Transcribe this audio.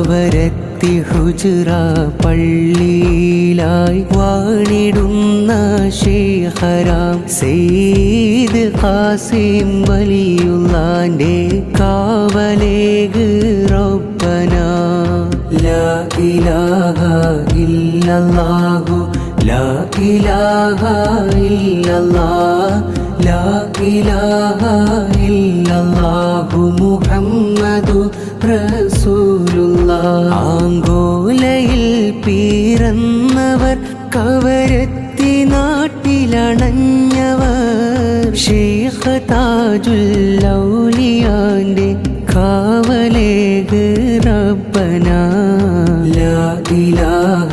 കവരത്തി ഹുജറ പള്ളിയിലായി വാണിടുന്ന ശേഖരാം സെയ്ദ് ഖാസിം വലിയുള്ളാന്റെ കാവലേഗ് റബ്ബന. ലാ ഇലാഹ ഇല്ലല്ലാഹു ലാ ഇലാഹ ഇല്ലല്ലാഹ് ലാ ഇലാഹ ഇല്ലല്ലാഹു മുഹമ്മദു റസൂലുള്ളാഹ് ആങ്കോലയിൽ പിറന്നവർ കവരത്തി നാട്ടിലണഞ്ഞവർ. ഷേഖ് താജുല്ലൗലിയാന്റെ കാവലേഗ് റബ്ബന. ലാ ഇലാഹ